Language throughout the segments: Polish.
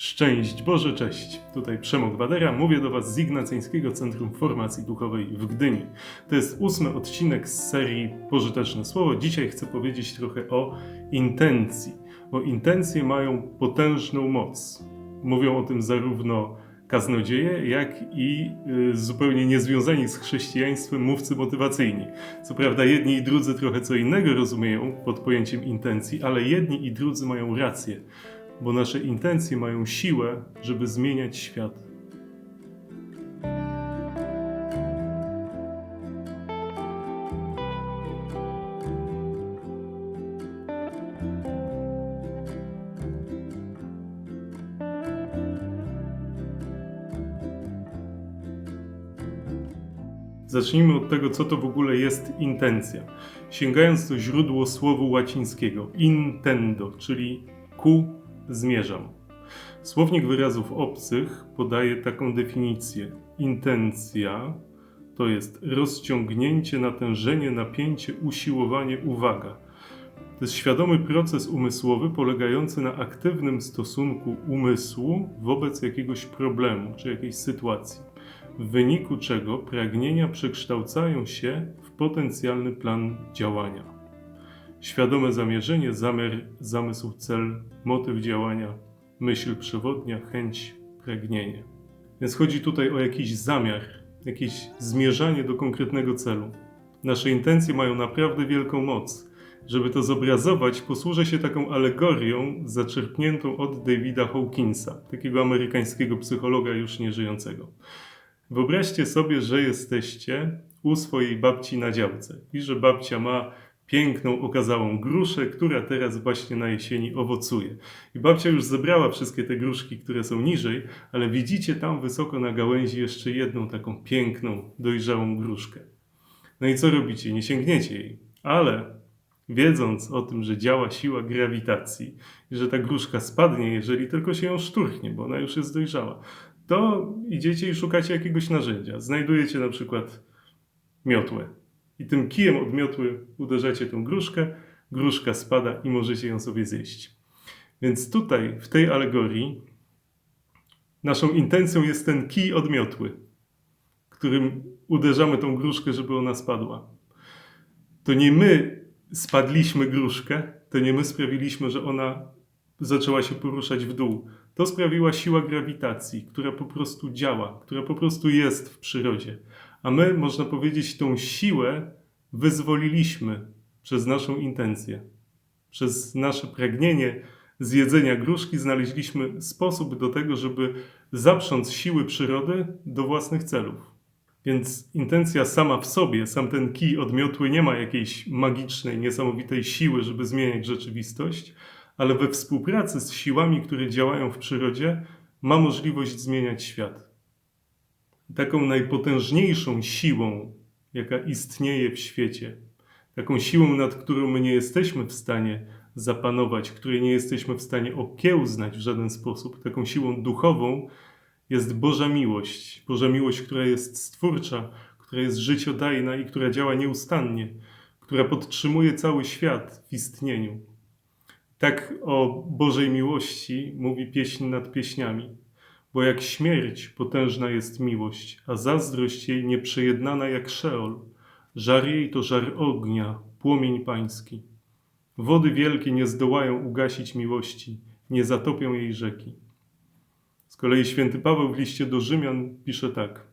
Szczęść Boże, cześć. Tutaj Przemok Wadera, mówię do Was z Ignacyjskiego Centrum Formacji Duchowej w Gdyni. To jest ósmy odcinek z serii Pożyteczne Słowo. Dzisiaj chcę powiedzieć trochę o intencji, bo intencje mają potężną moc. Mówią o tym zarówno kaznodzieje, jak i y, zupełnie niezwiązani z chrześcijaństwem mówcy motywacyjni. Co prawda jedni i drudzy trochę co innego rozumieją pod pojęciem intencji, ale jedni i drudzy mają rację bo nasze intencje mają siłę, żeby zmieniać świat. Zacznijmy od tego, co to w ogóle jest intencja. Sięgając do źródło słowu łacińskiego intendo, czyli ku zmierzam. Słownik wyrazów obcych podaje taką definicję. Intencja to jest rozciągnięcie, natężenie, napięcie, usiłowanie, uwaga. To jest świadomy proces umysłowy polegający na aktywnym stosunku umysłu wobec jakiegoś problemu czy jakiejś sytuacji, w wyniku czego pragnienia przekształcają się w potencjalny plan działania. Świadome zamierzenie, zamiar, zamysł, cel, motyw działania, myśl przewodnia, chęć, pragnienie. Więc chodzi tutaj o jakiś zamiar, jakieś zmierzanie do konkretnego celu. Nasze intencje mają naprawdę wielką moc. Żeby to zobrazować, posłużę się taką alegorią zaczerpniętą od Davida Hawkinsa, takiego amerykańskiego psychologa już nieżyjącego. Wyobraźcie sobie, że jesteście u swojej babci na działce i że babcia ma piękną, okazałą gruszę, która teraz właśnie na jesieni owocuje. I babcia już zebrała wszystkie te gruszki, które są niżej, ale widzicie tam wysoko na gałęzi jeszcze jedną taką piękną, dojrzałą gruszkę. No i co robicie? Nie sięgniecie jej, ale wiedząc o tym, że działa siła grawitacji i że ta gruszka spadnie, jeżeli tylko się ją szturchnie, bo ona już jest dojrzała, to idziecie i szukacie jakiegoś narzędzia. Znajdujecie na przykład miotłę i tym kijem od miotły uderzacie tą gruszkę, gruszka spada i możecie ją sobie zjeść. Więc tutaj, w tej alegorii, naszą intencją jest ten kij od miotły, którym uderzamy tą gruszkę, żeby ona spadła. To nie my spadliśmy gruszkę, to nie my sprawiliśmy, że ona zaczęła się poruszać w dół. To sprawiła siła grawitacji, która po prostu działa, która po prostu jest w przyrodzie. A my, można powiedzieć, tą siłę wyzwoliliśmy przez naszą intencję. Przez nasze pragnienie zjedzenia gruszki znaleźliśmy sposób do tego, żeby zaprząc siły przyrody do własnych celów. Więc intencja sama w sobie, sam ten kij odmiotły nie ma jakiejś magicznej, niesamowitej siły, żeby zmieniać rzeczywistość, ale we współpracy z siłami, które działają w przyrodzie, ma możliwość zmieniać świat. Taką najpotężniejszą siłą, jaka istnieje w świecie, taką siłą, nad którą my nie jesteśmy w stanie zapanować, której nie jesteśmy w stanie okiełznać w żaden sposób, taką siłą duchową jest Boża miłość. Boża miłość, która jest stwórcza, która jest życiodajna i która działa nieustannie, która podtrzymuje cały świat w istnieniu. Tak o Bożej miłości mówi pieśń nad pieśniami. Bo jak śmierć potężna jest miłość, a zazdrość jej nieprzejednana jak szeol. Żar jej to żar ognia, płomień pański. Wody wielkie nie zdołają ugasić miłości, nie zatopią jej rzeki. Z kolei święty Paweł w liście do Rzymian pisze tak.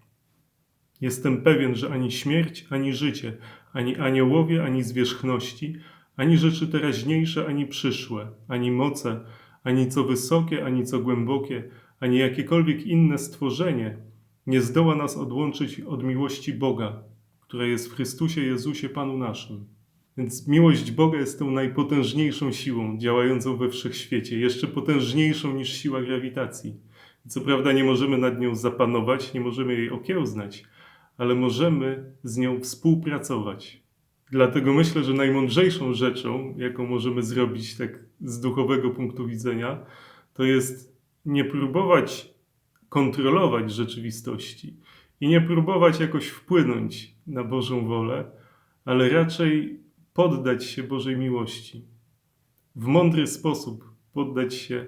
Jestem pewien, że ani śmierć, ani życie, ani aniołowie, ani zwierzchności, ani rzeczy teraźniejsze, ani przyszłe, ani moce, ani co wysokie, ani co głębokie, ani jakiekolwiek inne stworzenie nie zdoła nas odłączyć od miłości Boga, która jest w Chrystusie Jezusie Panu naszym. Więc miłość Boga jest tą najpotężniejszą siłą działającą we wszechświecie, jeszcze potężniejszą niż siła grawitacji. Co prawda nie możemy nad nią zapanować, nie możemy jej okiełznać, ale możemy z nią współpracować. Dlatego myślę, że najmądrzejszą rzeczą, jaką możemy zrobić tak z duchowego punktu widzenia, to jest nie próbować kontrolować rzeczywistości i nie próbować jakoś wpłynąć na Bożą wolę, ale raczej poddać się Bożej miłości. W mądry sposób poddać się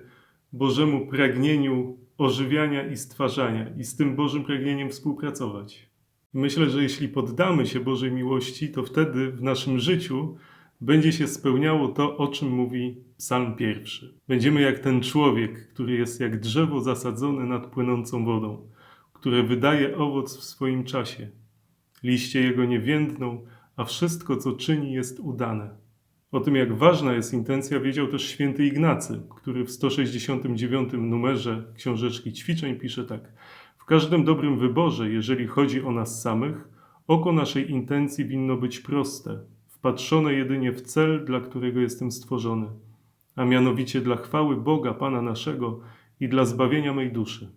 Bożemu pragnieniu ożywiania i stwarzania i z tym Bożym pragnieniem współpracować. Myślę, że jeśli poddamy się Bożej miłości, to wtedy w naszym życiu będzie się spełniało to, o czym mówi Psalm pierwszy. Będziemy jak ten człowiek, który jest jak drzewo zasadzone nad płynącą wodą, które wydaje owoc w swoim czasie. Liście jego nie więdną, a wszystko, co czyni, jest udane. O tym, jak ważna jest intencja, wiedział też święty Ignacy, który w 169 numerze Książeczki Ćwiczeń pisze tak. W każdym dobrym wyborze, jeżeli chodzi o nas samych, oko naszej intencji winno być proste, wpatrzone jedynie w cel, dla którego jestem stworzony, a mianowicie dla chwały Boga, Pana naszego i dla zbawienia mej duszy.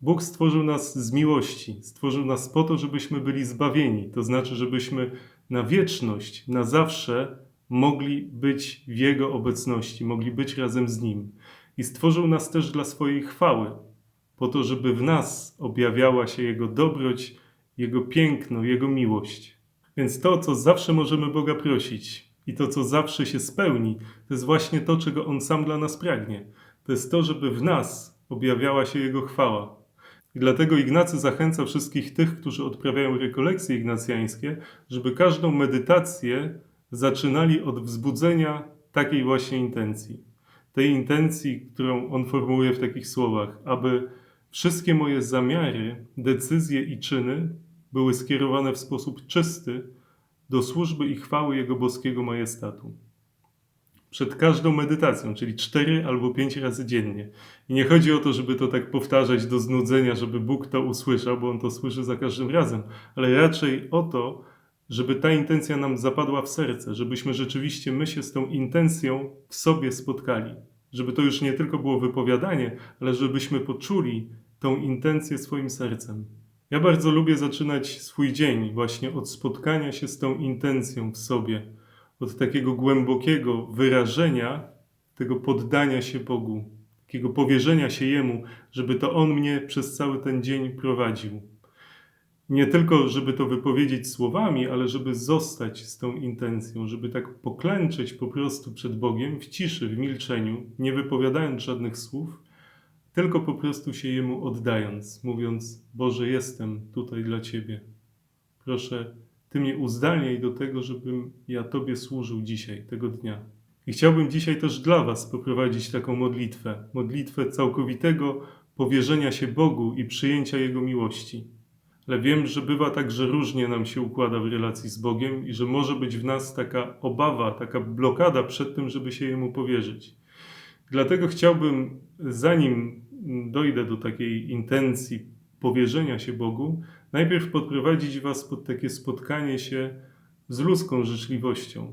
Bóg stworzył nas z miłości, stworzył nas po to, żebyśmy byli zbawieni, to znaczy, żebyśmy na wieczność, na zawsze mogli być w Jego obecności, mogli być razem z Nim. I stworzył nas też dla swojej chwały, po to, żeby w nas objawiała się Jego dobroć, Jego piękno, Jego miłość. Więc to, co zawsze możemy Boga prosić i to, co zawsze się spełni, to jest właśnie to, czego On sam dla nas pragnie. To jest to, żeby w nas objawiała się Jego chwała. I dlatego Ignacy zachęca wszystkich tych, którzy odprawiają rekolekcje ignacjańskie, żeby każdą medytację zaczynali od wzbudzenia takiej właśnie intencji. Tej intencji, którą on formułuje w takich słowach, aby wszystkie moje zamiary, decyzje i czyny były skierowane w sposób czysty do służby i chwały Jego boskiego majestatu. Przed każdą medytacją, czyli cztery albo pięć razy dziennie. I nie chodzi o to, żeby to tak powtarzać do znudzenia, żeby Bóg to usłyszał, bo On to słyszy za każdym razem, ale raczej o to, żeby ta intencja nam zapadła w serce, żebyśmy rzeczywiście my się z tą intencją w sobie spotkali. Żeby to już nie tylko było wypowiadanie, ale żebyśmy poczuli tą intencję swoim sercem. Ja bardzo lubię zaczynać swój dzień właśnie od spotkania się z tą intencją w sobie, od takiego głębokiego wyrażenia tego poddania się Bogu, takiego powierzenia się Jemu, żeby to On mnie przez cały ten dzień prowadził. Nie tylko, żeby to wypowiedzieć słowami, ale żeby zostać z tą intencją, żeby tak poklęczeć po prostu przed Bogiem w ciszy, w milczeniu, nie wypowiadając żadnych słów tylko po prostu się Jemu oddając, mówiąc: Boże, jestem tutaj dla Ciebie. Proszę, Ty mnie uzdalnij do tego, żebym ja Tobie służył dzisiaj, tego dnia. I chciałbym dzisiaj też dla Was poprowadzić taką modlitwę modlitwę całkowitego powierzenia się Bogu i przyjęcia Jego miłości. Ale wiem, że bywa tak, że różnie nam się układa w relacji z Bogiem i że może być w nas taka obawa, taka blokada przed tym, żeby się Jemu powierzyć. Dlatego chciałbym, zanim dojdę do takiej intencji powierzenia się Bogu, najpierw podprowadzić Was pod takie spotkanie się z ludzką życzliwością.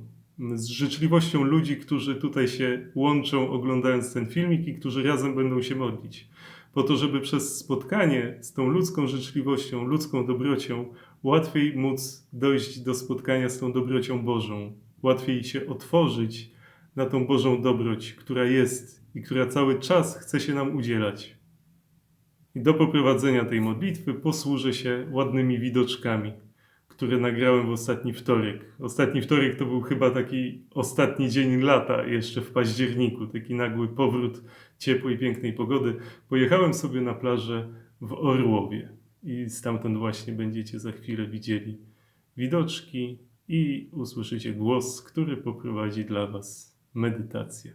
Z życzliwością ludzi, którzy tutaj się łączą, oglądając ten filmik i którzy razem będą się modlić. Po to, żeby przez spotkanie z tą ludzką życzliwością, ludzką dobrocią, łatwiej móc dojść do spotkania z tą dobrocią Bożą. Łatwiej się otworzyć na tą Bożą dobroć, która jest i która cały czas chce się nam udzielać. I do poprowadzenia tej modlitwy posłużę się ładnymi widoczkami, które nagrałem w ostatni wtorek. Ostatni wtorek to był chyba taki ostatni dzień lata, jeszcze w październiku, taki nagły powrót ciepłej, pięknej pogody. Pojechałem sobie na plażę w Orłowie i stamtąd właśnie będziecie za chwilę widzieli widoczki i usłyszycie głos, który poprowadzi dla Was medytację.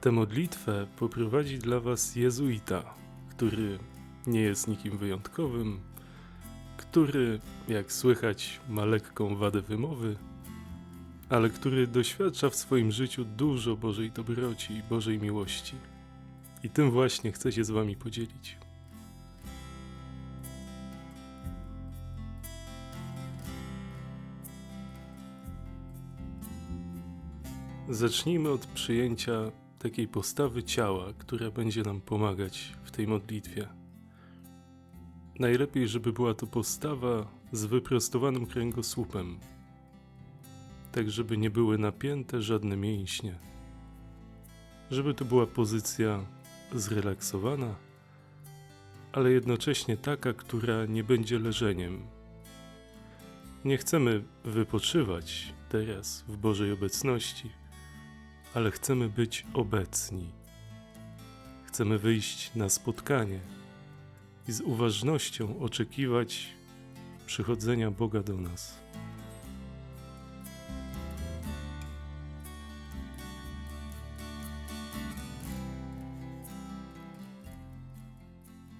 Tę modlitwę poprowadzi dla Was jezuita, który nie jest nikim wyjątkowym, który, jak słychać, ma lekką wadę wymowy, ale który doświadcza w swoim życiu dużo Bożej dobroci i Bożej miłości. I tym właśnie chcę się z Wami podzielić. Zacznijmy od przyjęcia takiej postawy ciała, która będzie nam pomagać w tej modlitwie. Najlepiej, żeby była to postawa z wyprostowanym kręgosłupem. tak żeby nie były napięte żadne mięśnie. Żeby to była pozycja zrelaksowana, ale jednocześnie taka, która nie będzie leżeniem. Nie chcemy wypoczywać teraz w Bożej obecności, ale chcemy być obecni. Chcemy wyjść na spotkanie i z uważnością oczekiwać przychodzenia Boga do nas.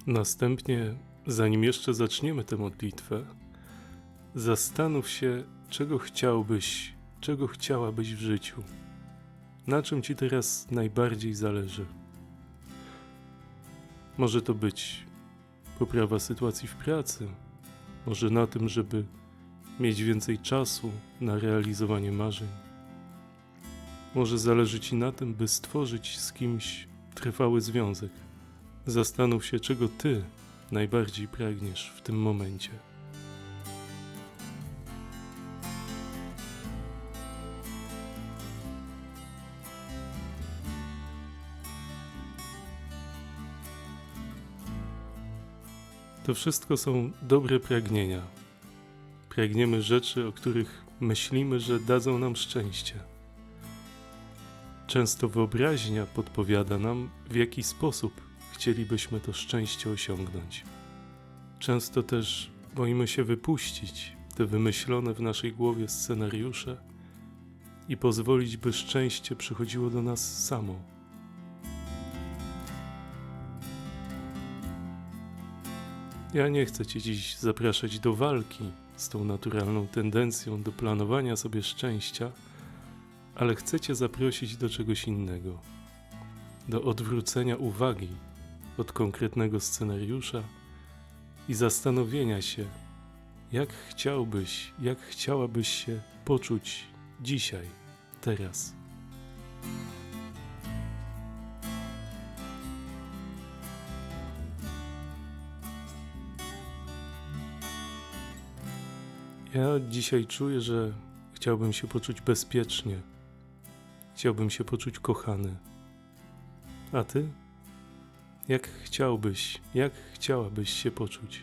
Następnie, zanim jeszcze zaczniemy tę modlitwę, zastanów się, czego chciałbyś, czego chciałabyś w życiu. Na czym ci teraz najbardziej zależy? Może to być poprawa sytuacji w pracy, może na tym, żeby mieć więcej czasu na realizowanie marzeń. Może zależy ci na tym, by stworzyć z kimś trwały związek. Zastanów się, czego ty najbardziej pragniesz w tym momencie. To wszystko są dobre pragnienia. Pragniemy rzeczy, o których myślimy, że dadzą nam szczęście. Często wyobraźnia podpowiada nam, w jaki sposób chcielibyśmy to szczęście osiągnąć. Często też boimy się wypuścić te wymyślone w naszej głowie scenariusze i pozwolić, by szczęście przychodziło do nas samo. Ja nie chcę Cię dziś zapraszać do walki z tą naturalną tendencją do planowania sobie szczęścia, ale chcę Cię zaprosić do czegoś innego do odwrócenia uwagi od konkretnego scenariusza i zastanowienia się, jak chciałbyś, jak chciałabyś się poczuć dzisiaj, teraz. Ja dzisiaj czuję, że chciałbym się poczuć bezpiecznie. Chciałbym się poczuć kochany. A ty? Jak chciałbyś, jak chciałabyś się poczuć?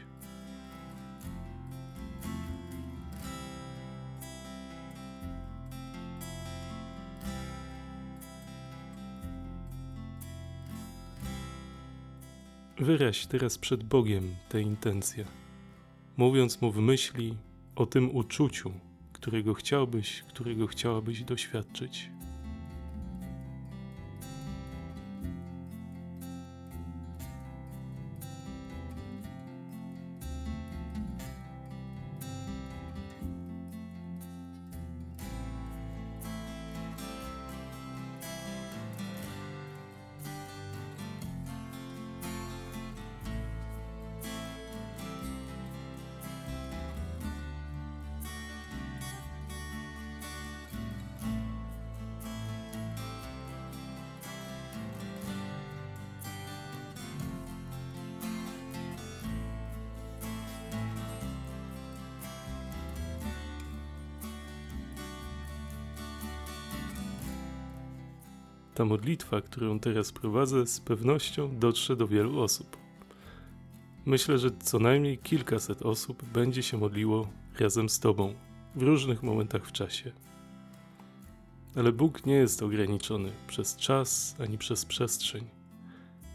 Wyraź teraz przed Bogiem tę intencję, mówiąc mu w myśli o tym uczuciu, którego chciałbyś, którego chciałabyś doświadczyć. Ta modlitwa, którą teraz prowadzę, z pewnością dotrze do wielu osób. Myślę, że co najmniej kilkaset osób będzie się modliło razem z Tobą w różnych momentach w czasie. Ale Bóg nie jest ograniczony przez czas ani przez przestrzeń.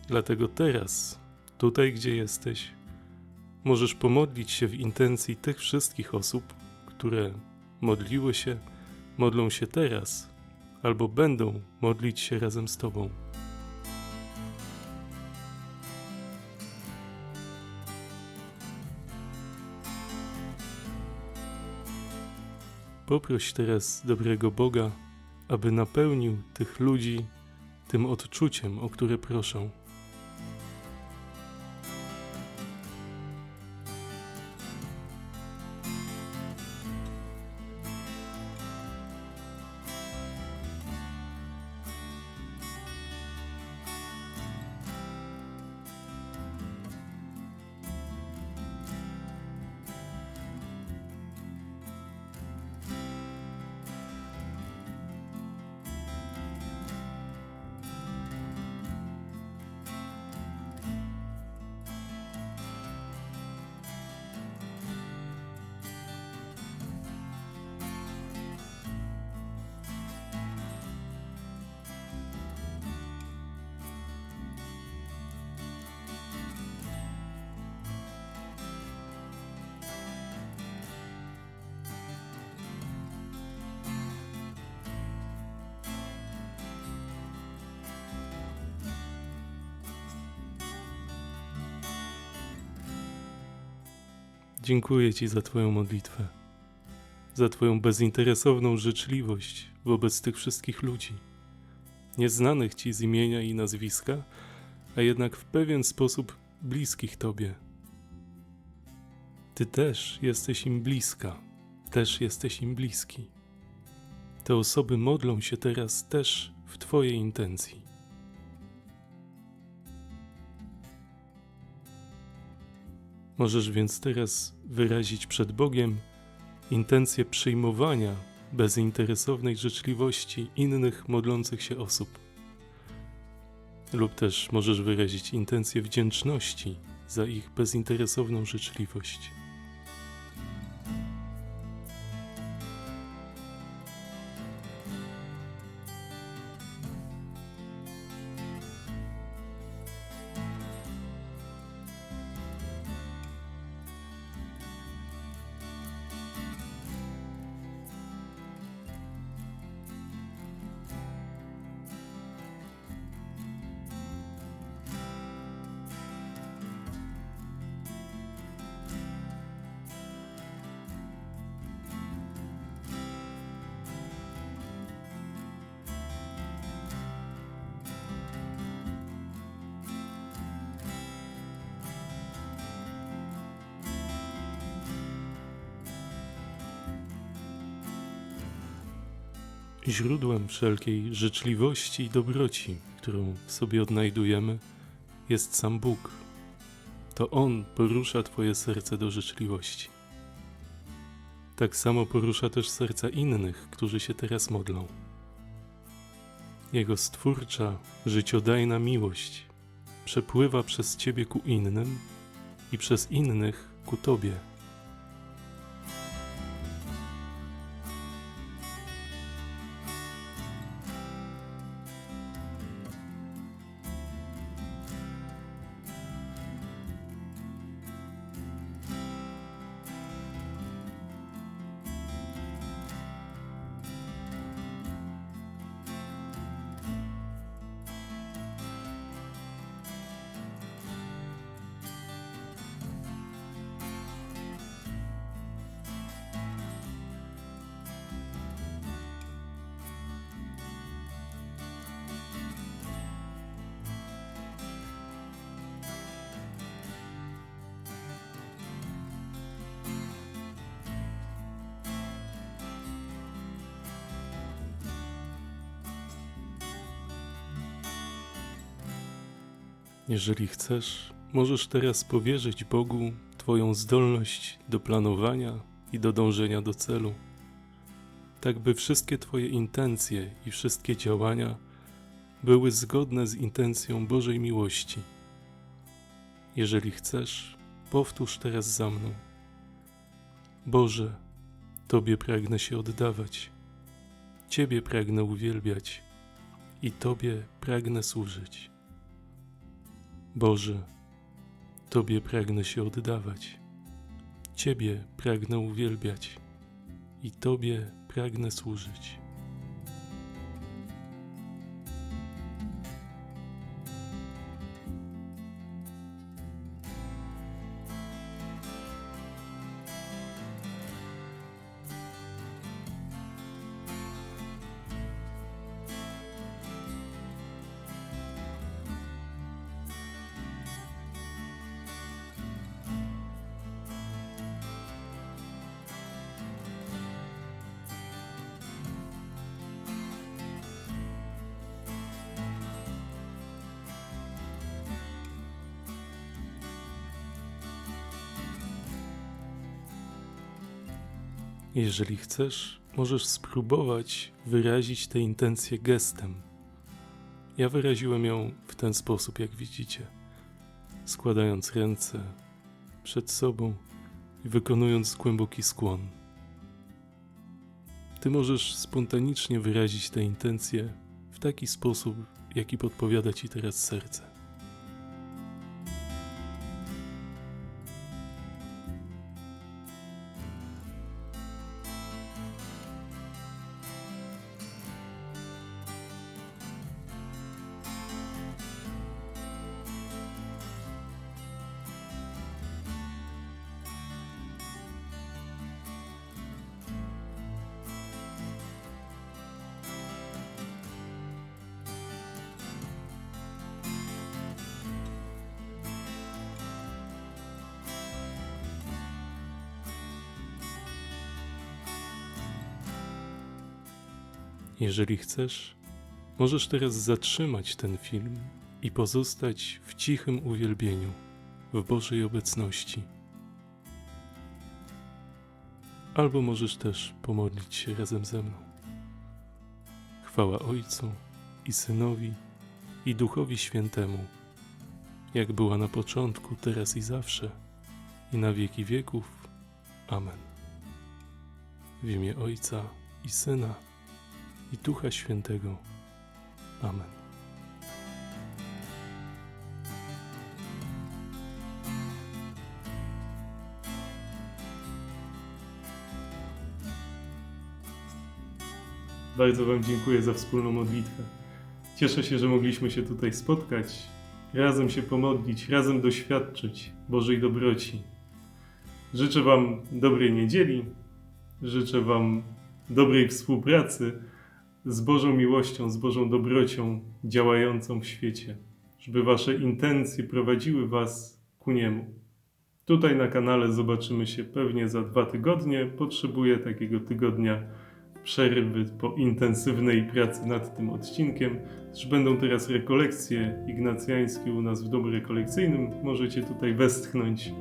Dlatego teraz, tutaj gdzie jesteś, możesz pomodlić się w intencji tych wszystkich osób, które modliły się, modlą się teraz albo będą modlić się razem z Tobą. Poproś teraz dobrego Boga, aby napełnił tych ludzi tym odczuciem, o które proszą. Dziękuję Ci za Twoją modlitwę, za Twoją bezinteresowną życzliwość wobec tych wszystkich ludzi, nieznanych Ci z imienia i nazwiska, a jednak w pewien sposób bliskich Tobie. Ty też jesteś im bliska, też jesteś im bliski. Te osoby modlą się teraz też w Twojej intencji. Możesz więc teraz wyrazić przed Bogiem intencję przyjmowania bezinteresownej życzliwości innych modlących się osób. Lub też możesz wyrazić intencję wdzięczności za ich bezinteresowną życzliwość. Źródłem wszelkiej życzliwości i dobroci, którą w sobie odnajdujemy, jest sam Bóg. To On porusza Twoje serce do życzliwości. Tak samo porusza też serca innych, którzy się teraz modlą. Jego stwórcza, życiodajna miłość przepływa przez Ciebie ku innym i przez innych ku Tobie. Jeżeli chcesz, możesz teraz powierzyć Bogu Twoją zdolność do planowania i do dążenia do celu, tak by wszystkie Twoje intencje i wszystkie działania były zgodne z intencją Bożej miłości. Jeżeli chcesz, powtórz teraz za mną. Boże, Tobie pragnę się oddawać, Ciebie pragnę uwielbiać i Tobie pragnę służyć. Boże, Tobie pragnę się oddawać, Ciebie pragnę uwielbiać i Tobie pragnę służyć. Jeżeli chcesz, możesz spróbować wyrazić tę intencję gestem. Ja wyraziłem ją w ten sposób, jak widzicie, składając ręce przed sobą i wykonując głęboki skłon. Ty możesz spontanicznie wyrazić tę intencję w taki sposób, jaki podpowiada ci teraz serce. Jeżeli chcesz, możesz teraz zatrzymać ten film i pozostać w cichym uwielbieniu, w Bożej obecności. Albo możesz też pomodlić się razem ze mną. Chwała Ojcu i Synowi i Duchowi Świętemu, jak była na początku, teraz i zawsze, i na wieki wieków. Amen. W imię Ojca i Syna i Ducha Świętego. Amen. Bardzo Wam dziękuję za wspólną modlitwę. Cieszę się, że mogliśmy się tutaj spotkać, razem się pomodlić, razem doświadczyć Bożej dobroci. Życzę Wam dobrej niedzieli, życzę Wam dobrej współpracy z Bożą miłością, z Bożą dobrocią działającą w świecie, żeby Wasze intencje prowadziły Was ku Niemu. Tutaj na kanale zobaczymy się pewnie za dwa tygodnie. Potrzebuję takiego tygodnia przerwy po intensywnej pracy nad tym odcinkiem. Też będą teraz rekolekcje ignacjańskie u nas w domu rekolekcyjnym. Możecie tutaj westchnąć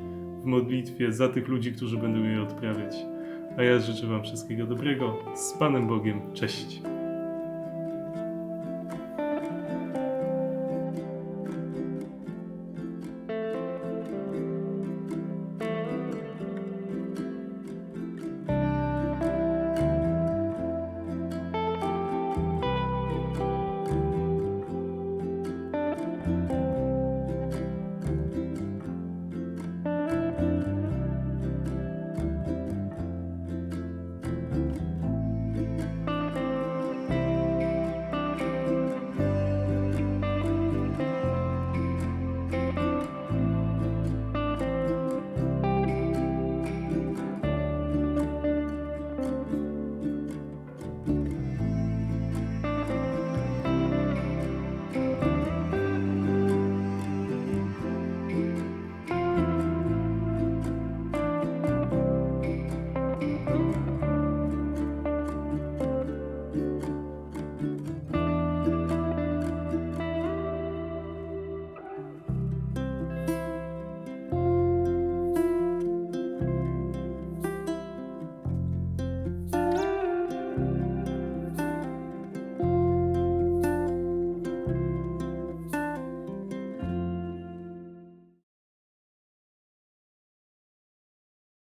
w modlitwie za tych ludzi, którzy będą je odprawiać. A ja życzę Wam wszystkiego dobrego. Z Panem Bogiem. Cześć.